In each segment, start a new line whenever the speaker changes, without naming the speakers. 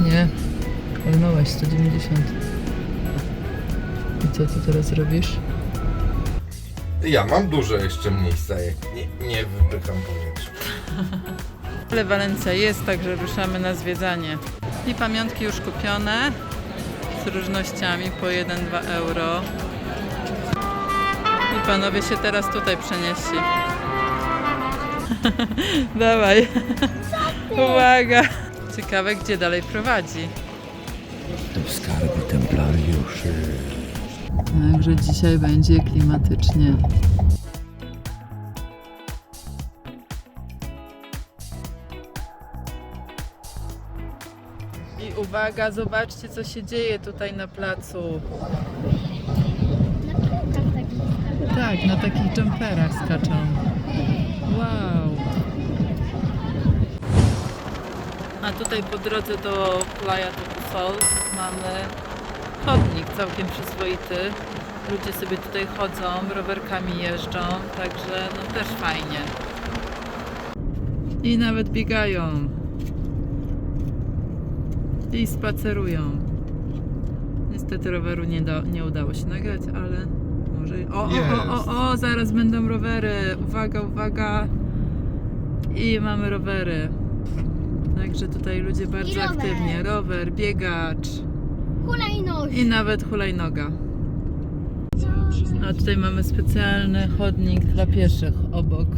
nie. Walnąłeś 190. I co ty teraz robisz?
Ja mam dużo jeszcze miejsca, jak nie, nie wypycham powietrza.
Ale Walencja jest, także ruszamy na zwiedzanie. I pamiątki już kupione z różnościami po 1-2 euro. I panowie się teraz tutaj przenieśli. Dawaj. Uwaga. Ciekawe, gdzie dalej prowadzi.
Do skarbu templariuszy.
Także dzisiaj będzie klimatycznie. I uwaga, zobaczcie co się dzieje tutaj na placu. Tak, na takich jumperach skaczą. Wow. A tutaj po drodze do Playa do Sol mamy chodnik całkiem przyzwoity. Ludzie sobie tutaj chodzą, rowerkami jeżdżą, także no też fajnie. I nawet biegają. I spacerują. Niestety roweru nie, da, nie udało się nagrać, ale może. O, o, o, o, o, zaraz będą rowery. Uwaga, uwaga. I mamy rowery. Także tutaj ludzie bardzo
rower.
aktywnie. Rower, biegacz
Hulajnogi.
i nawet hulajnoga. A tutaj mamy specjalny chodnik dla pieszych obok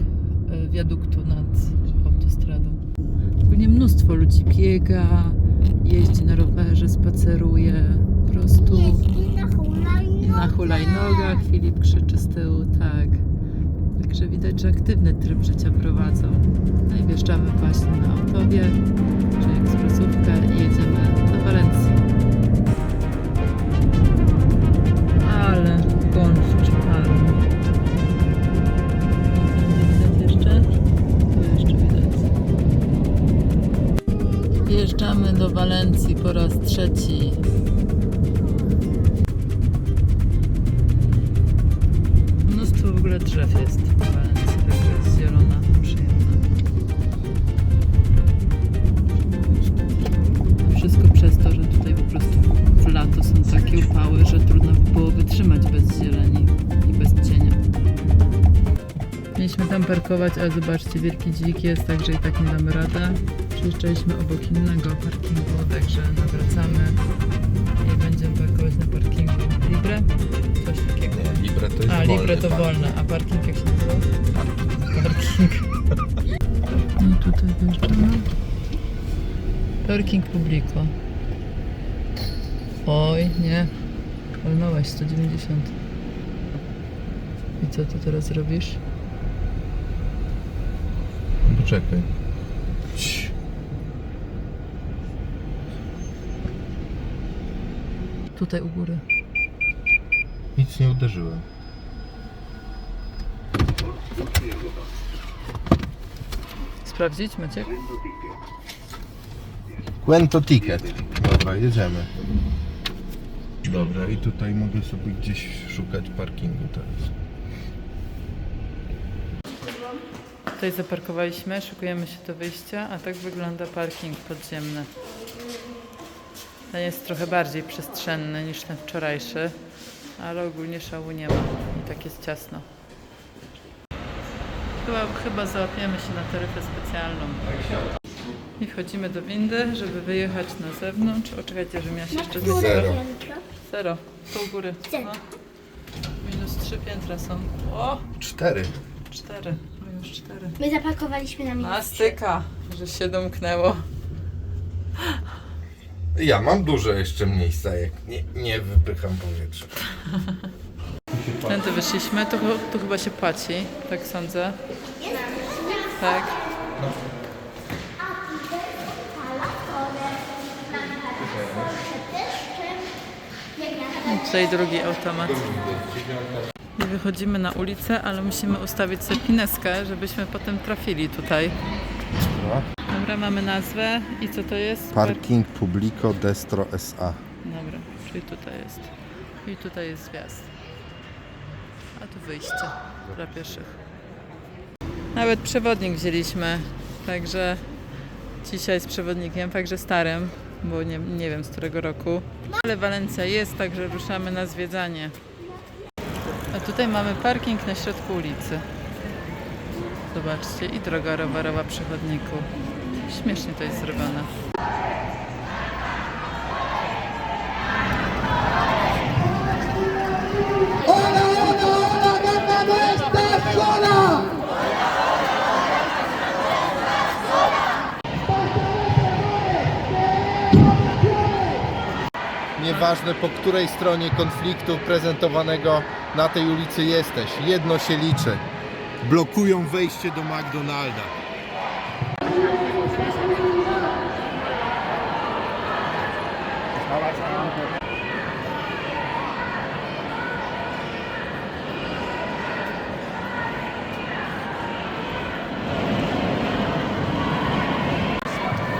e, wiaduktu nad autostradą. Ogólnie mnóstwo ludzi biega, jeździ na rowerze, spaceruje, po prostu
na hulajnogach.
Filip krzyczy z tyłu, tak. Także widać, że aktywny tryb życia prowadzą. No i wjeżdżamy właśnie na autowie, czy ekspresówkę i jedziemy do Walencji. Ale gąszcz palm. Widać. Wjeżdżamy do Walencji po raz trzeci. Mnóstwo w ogóle drzew jest lato są takie upały, że trudno by było wytrzymać bez zieleni i bez cienia. Mieliśmy tam parkować, ale zobaczcie, wielki dźwig jest, także i tak nie damy radę. Przyjeżdżaliśmy obok innego parkingu, także nawracamy i będziemy parkować na parkingu Libre. Coś takiego.
Nie, Libre to jest
A,
wolny
Libre to
parking.
wolne, a parking jak się nazywa? Parking. No i tutaj wjeżdżamy. Parking Publico. Oj, nie. Walnąłeś 190. I co ty teraz robisz?
Poczekaj.
Tutaj u góry.
Nic nie uderzyłem.
Sprawdzić, Maciek?
Quento ticket. Dobra, jedziemy. Dobra, i tutaj mogę sobie gdzieś szukać parkingu teraz.
Tutaj zaparkowaliśmy, szykujemy się do wyjścia, a tak wygląda parking podziemny. Ten jest trochę bardziej przestrzenny niż ten wczorajszy, ale ogólnie szału nie ma i tak jest ciasno. Chyba, chyba załapiemy się na taryfę specjalną. I wchodzimy do windy, żeby wyjechać na zewnątrz. O, czekajcie, żebym ja się jeszcze
Zero.
piętro?
Zero, tu u góry.
Zero.
No. Minus trzy piętra są. O,
Cztery.
cztery. Minus cztery.
My zaparkowaliśmy na minus
A styka, że się domknęło.
Ja mam dużo jeszcze miejsca, jak nie, nie wypycham powietrza.
Tędy wyszliśmy, tu, tu chyba się płaci, tak sądzę. Tak. I Tutaj drugi automat. I wychodzimy na ulicę, ale musimy ustawić sobie pineskę, żebyśmy potem trafili tutaj. Dobra, mamy nazwę i co to jest?
Parking Publico Destro SA.
Dobra, czyli tutaj jest. I tutaj jest wjazd. A tu wyjście dla pieszych. Nawet przewodnik wzięliśmy, także dzisiaj z przewodnikiem, także starym. Bo nie, nie wiem z którego roku. Ale Walencja jest, także ruszamy na zwiedzanie. A tutaj mamy parking na środku ulicy. Zobaczcie, i droga rowerowa przy chodniku. Śmiesznie to jest zrobione.
Nieważne po której stronie konfliktu prezentowanego na tej ulicy jesteś, jedno się liczy. Blokują wejście do McDonalda.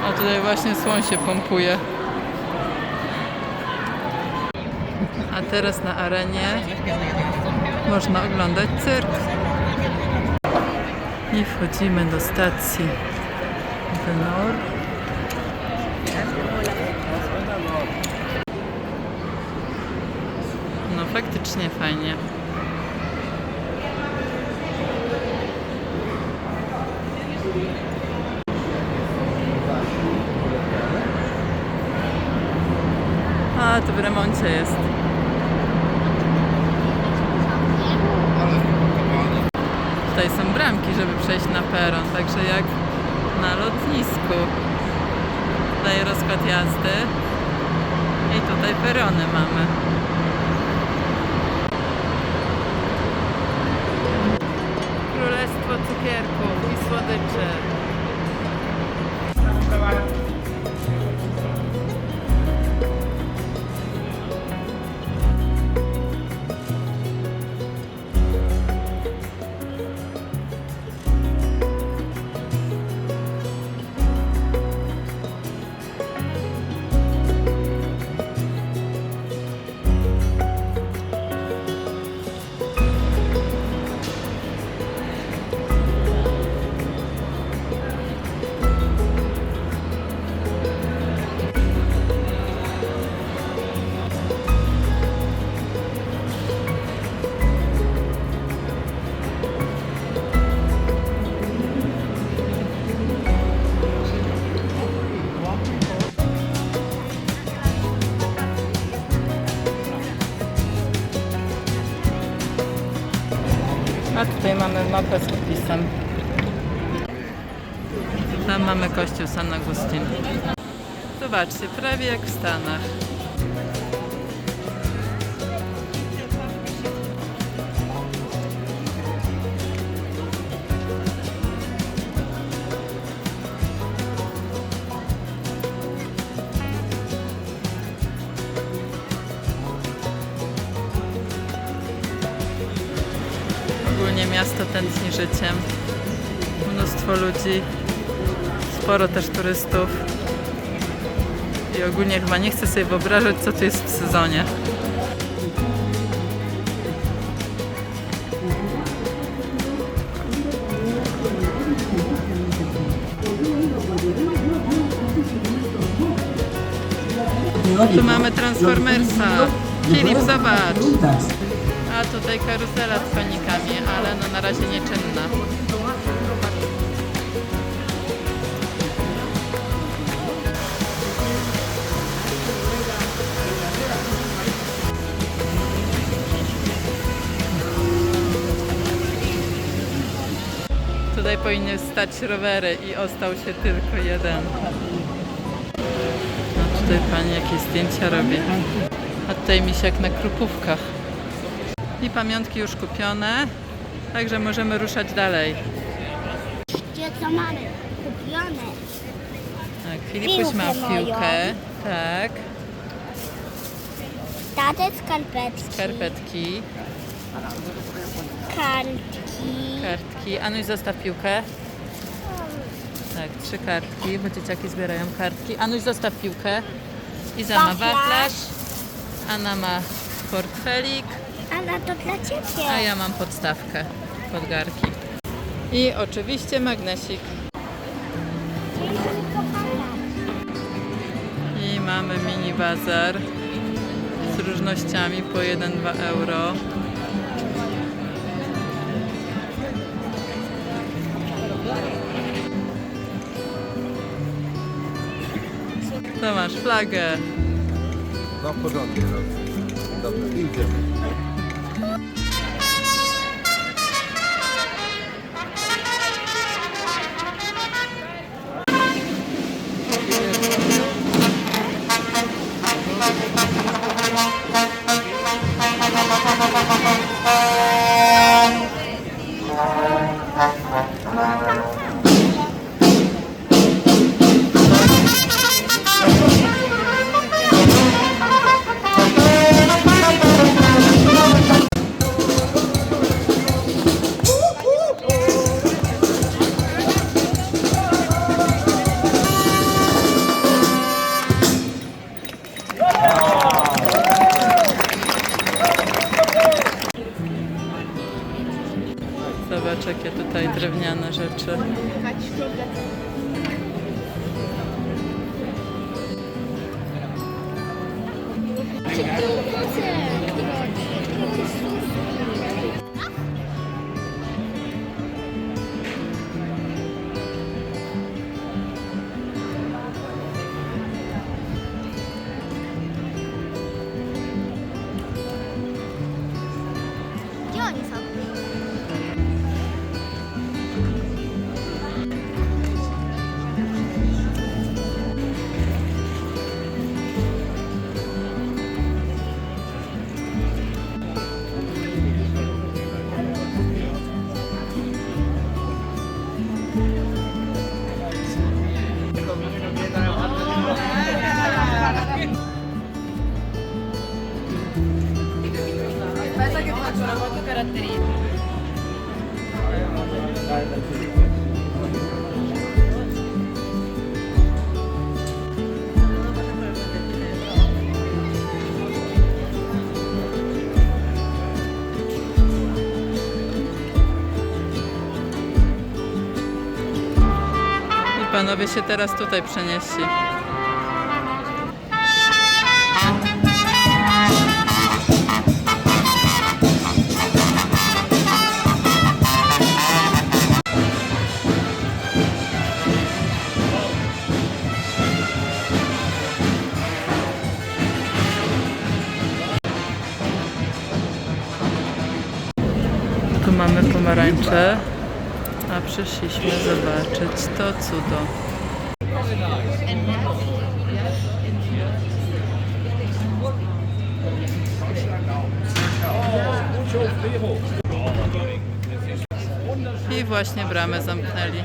A tutaj właśnie słoń się pompuje. Teraz na arenie można oglądać cyrk. I wchodzimy do stacji Denor. No faktycznie fajnie. A, to w remoncie jest. Tutaj są bramki, żeby przejść na peron, także jak na lotnisku. Tutaj rozkład jazdy i tutaj perony mamy. Królestwo cukierków i słodyczy. Mamy mapę z opisem. Tam mamy kościół San Agustin. Zobaczcie, prawie jak w Stanach. Życiem. Mnóstwo ludzi, sporo też turystów. I ogólnie chyba nie chcę sobie wyobrażać, co tu jest w sezonie. Tu mamy Transformersa. Filip, zobacz. Tutaj karuzela z konikami, ale no na razie nieczynna. Tutaj powinny stać rowery i ostał się tylko jeden. No tutaj pani jakieś zdjęcia robi. A tutaj misiak na krupówkach. I pamiątki już kupione, także możemy ruszać dalej.
Gdzie co mamy? Kupione.
Tak, Filipuś ma
Piłkę moją.
piłkę, tak,
Tatę skarpetki.
skarpetki,
Kartki.
kartki. Anuś zostaw piłkę. Tak, trzy kartki, bo dzieciaki zbierają kartki. Anuś zostaw piłkę. Iza ma
Wachlarz.
wachlarz, Anna ma portfelik,
Ale to dla ciebie.
a ja mam podstawkę pod garki. I oczywiście magnesik. I mamy mini bazar z różnościami po 1-2 euro. To masz flagę.
No porządnie, no. Dobra, idziemy.
Zobacz jakie tutaj drewniane rzeczy. Panowie się teraz tutaj przenieśli. Mamy pomarańcze, a przyszliśmy zobaczyć to cudo. I właśnie bramę zamknęli.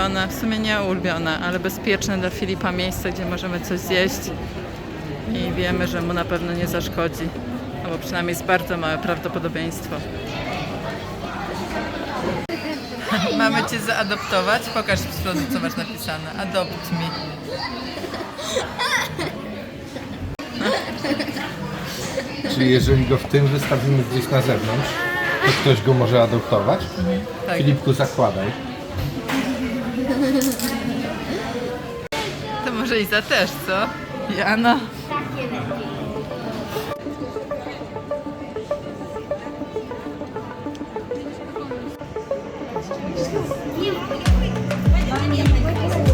Ulubione, w sumie nie ulubione, ale bezpieczne dla Filipa miejsce, gdzie możemy coś zjeść i wiemy, że mu na pewno nie zaszkodzi, albo przynajmniej jest bardzo małe prawdopodobieństwo. Mamy Cię zaadoptować? Pokaż z przodu, co masz napisane. Adopt me.
Czyli jeżeli go w tym wystawimy gdzieś na zewnątrz, to ktoś go może adoptować?
Tak.
Filipku, zakładaj.
To może Iza też, co? Jana?
Takie lepiej.
Ale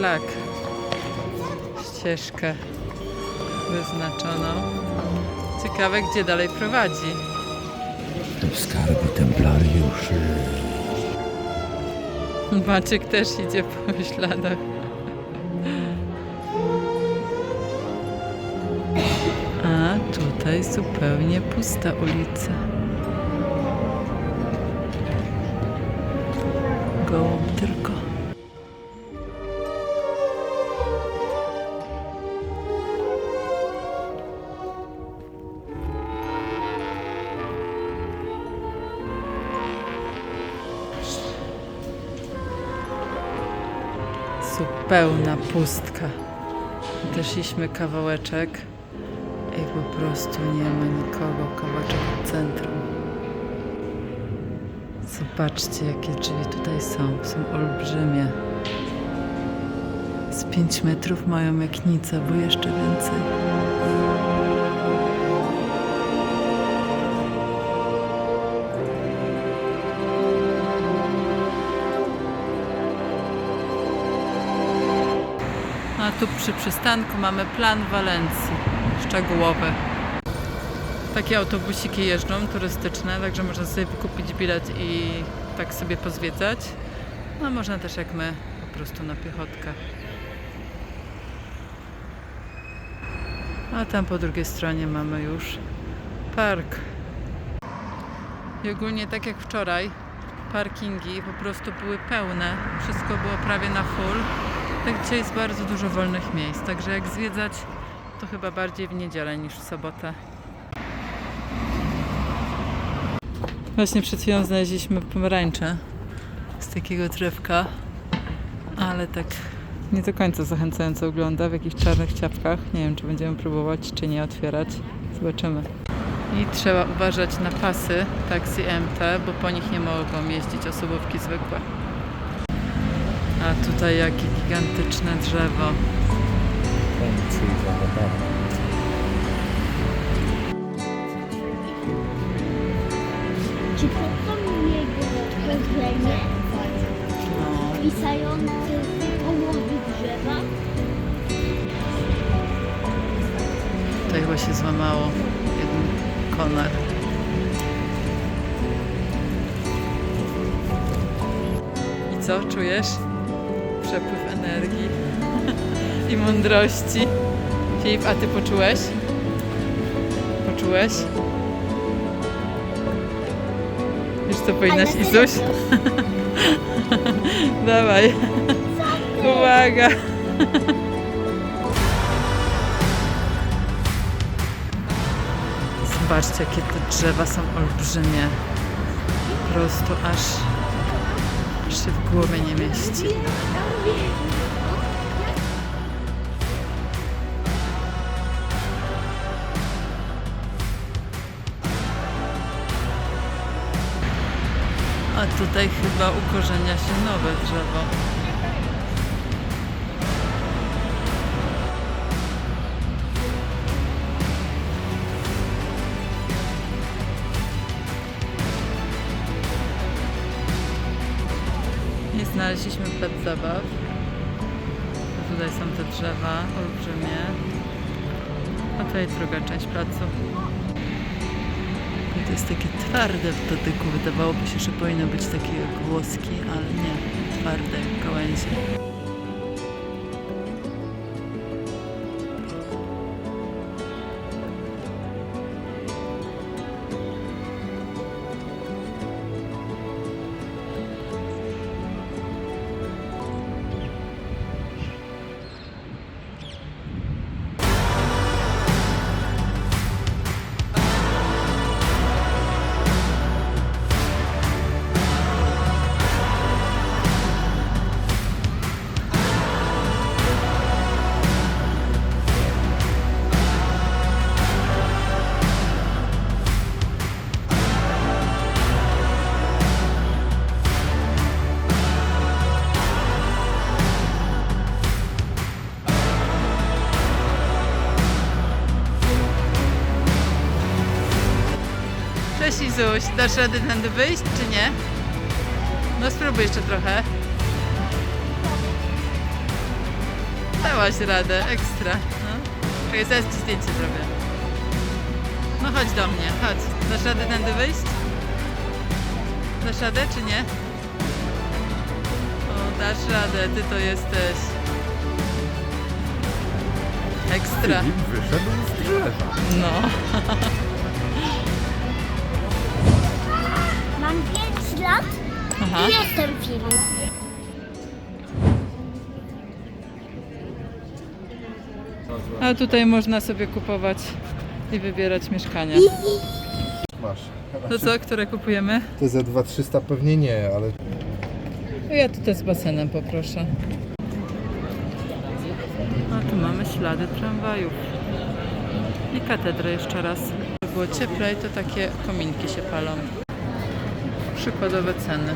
szlak. Ścieżkę wyznaczoną. Ciekawe, gdzie dalej prowadzi.
To skarby templariuszy.
Maciek też idzie po śladach. A tutaj zupełnie pusta ulica. Zupełna pustka. Doszliśmy kawałeczek i po prostu nie ma nikogo. Kawałeczek od centrum. Zobaczcie, jakie drzwi tutaj są. Są olbrzymie. Z 5 metrów mają jak bo jeszcze więcej. Tu przy przystanku mamy plan Walencji szczegółowy. Takie autobusiki jeżdżą turystyczne, także można sobie wykupić bilet i tak sobie pozwiedzać. No można też jak my, po prostu na piechotkę. A tam po drugiej stronie mamy już park. I ogólnie tak jak wczoraj, parkingi po prostu były pełne. Wszystko było prawie na full. Tak dzisiaj jest bardzo dużo wolnych miejsc, także jak zwiedzać, to chyba bardziej w niedzielę niż w sobotę. Właśnie przed chwilą znaleźliśmy pomarańcze z takiego drewka, ale tak nie do końca zachęcająco wygląda w jakichś czarnych ciapkach. Nie wiem, czy będziemy próbować, czy nie otwierać. Zobaczymy. I trzeba uważać na pasy taksi MT, bo po nich nie mogą jeździć osobówki zwykłe. A tutaj jakie gigantyczne drzewo.
Czy jego określenie
No.
pisający połowy drzewa?
Tutaj chyba się złamało jeden konar. I co, czujesz? Przepływ energii i mądrości. Filip, a ty poczułeś? Poczułeś? Wiesz co powinnaś,
Ale
Izuś? Dawaj. Uwaga. Zobaczcie, jakie te drzewa są olbrzymie. Po prostu aż, aż się w głowie nie mieści. A tutaj chyba ukorzenia się nowe drzewo. Zabaw. Tutaj są te drzewa olbrzymie. A tutaj druga część placu. To jest takie twarde w dotyku. Wydawałoby się, że powinno być takie jak włoski, ale nie. Twarde gałęzie. Izuś, dasz radę tędy wyjść, czy nie? No spróbuj jeszcze trochę. Dałaś radę, ekstra. No. Czekaj, zaraz ci zdjęcie zrobię. No chodź do mnie, chodź. Dasz radę tędy wyjść? Dasz radę, czy nie? O, dasz radę, ty to jesteś. Ekstra.
Filip wyszedł z drzewa.
No.
Mam 5 lat
Aha.
i jestem Filip.
A tutaj można sobie kupować i wybierać mieszkania.
Masz.
To co, które kupujemy?
To za 2300 pewnie nie, ale
Ja tutaj z basenem poproszę. A tu mamy ślady tramwajów. I katedrę jeszcze raz. Żeby było cieplej, to takie kominki się palą. Przykładowe ceny.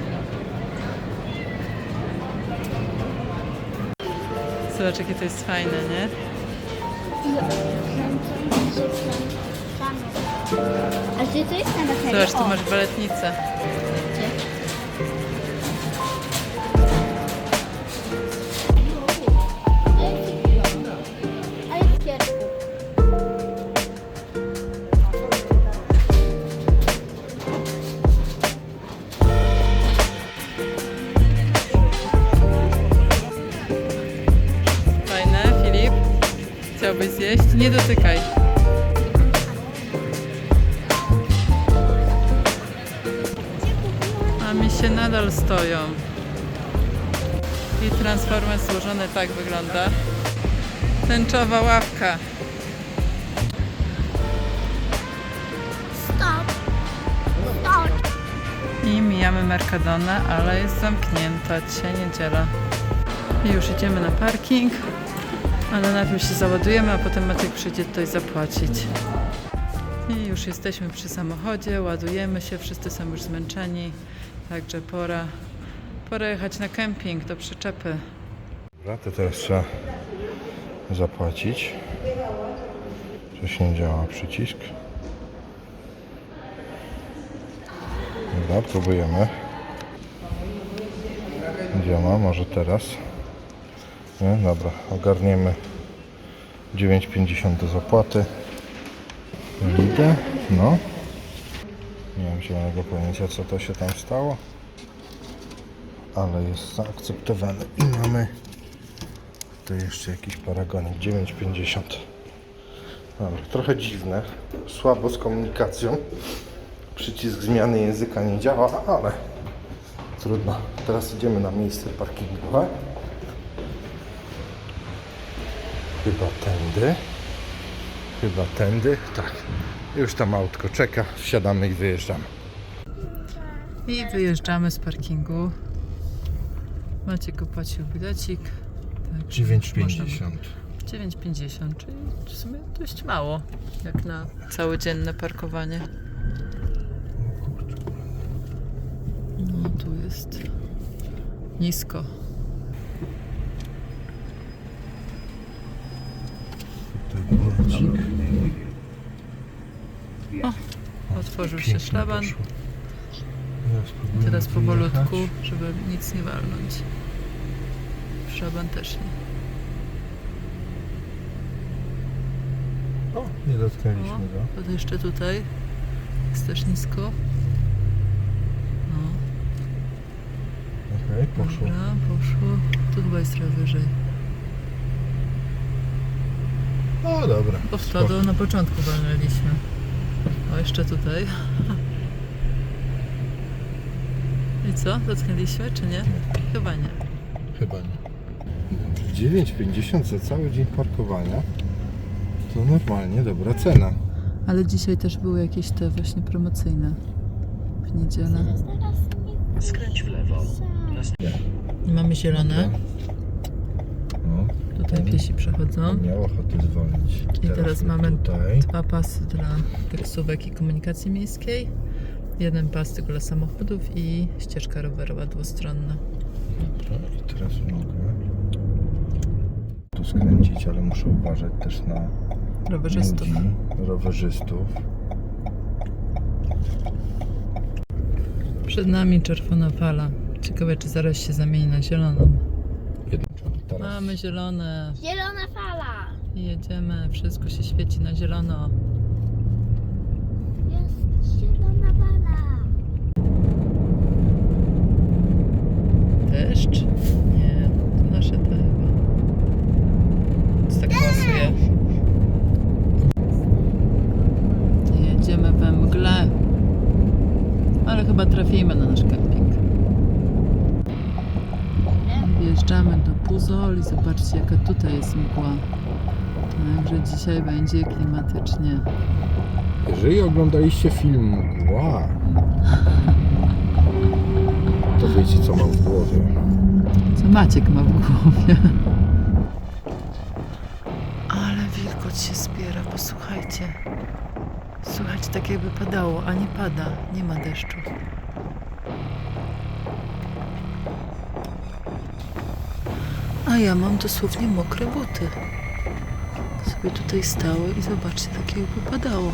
Zobacz, jakie to jest fajne, nie?
A czy to jest na baterii?
Zobacz, tu masz baletnicę. Złożony tak wygląda. Tęczowa ławka.
Stop. Stop.
I mijamy Mercadona, ale jest zamknięta. Dzisiaj niedziela. I już idziemy na parking. Ale najpierw się załadujemy, a potem Maciek przyjdzie tutaj zapłacić. I już jesteśmy przy samochodzie, ładujemy się, wszyscy są już zmęczeni. Także pora, pora jechać na kemping do przyczepy.
Dobra, to teraz trzeba zapłacić. Coś nie działa przycisk. Dobra, próbujemy. Działa, może teraz. Nie, dobra, ogarniemy 9,50 do zapłaty. Idę, no. Nie mam zielonego pojęcia co to się tam stało. Ale jest zaakceptowany i mamy to jeszcze jakiś paragonik 9,50 Dobra, trochę dziwne. Słabo z komunikacją. Przycisk zmiany języka nie działa, ale trudno. Teraz idziemy na miejsce parkingowe. Chyba tędy. Chyba tędy. Tak, już tam autko czeka. Wsiadamy i wyjeżdżamy.
I wyjeżdżamy z parkingu. Maciek opłacił bilecik. Także można- 9,50, czyli w sumie dość mało, jak na całodzienne parkowanie. No tu jest nisko. O, otworzył się szlaban. Teraz powolutku, żeby nic nie walnąć. W szlaban też nie.
O, nie dotknęliśmy
O,
go.
to jeszcze tutaj Jest też nisko. No,
Okej, poszło.
dobra, poszło. Tu chyba jest trochę wyżej.
O, dobra.
Bo
spoko.
na początku walnęliśmy. O, jeszcze tutaj. I co? Dotknęliśmy, czy nie? Chyba nie.
Chyba nie. 9,50 za cały dzień parkowania to normalnie dobra cena.
Ale dzisiaj też były jakieś te właśnie promocyjne. W niedzielę.
Skręć w lewo.
Mamy zielone.
No,
Tutaj piesi przechodzą.
miał ochotę zwolnić.
I teraz mamy
tutaj.
dwa pasy dla taksówek i komunikacji miejskiej. Jeden pas tylko dla samochodów i ścieżka rowerowa dwustronna.
Dobra, i teraz mogę tu skręcić, ale muszę uważać też na
Rowerzystów.
ludzi, rowerzystów.
Przed nami czerwona fala. Ciekawe, czy zaraz się zamieni na zieloną.
Teraz
Mamy zielone
Zielona fala.
i jedziemy. Wszystko się świeci na zielono.
Jest zielona fala.
Deszcz? Nie, to nasze te chyba. Więc tak pasuje. Jedziemy we mgle. Ale chyba trafimy na nasz kemping. Wjeżdżamy do Puzol i zobaczcie jaka tutaj jest mgła. Także dzisiaj będzie klimatycznie.
Jeżeli oglądaliście film Mgła, to wiecie co mam w głowie.
Co Maciek ma w głowie? Ale wilgoć się zbiera, posłuchajcie. Słuchajcie, tak jakby padało, a nie pada, nie ma deszczu. A ja mam dosłownie mokre buty. Sobie tutaj stały i zobaczcie, tak jakby padało.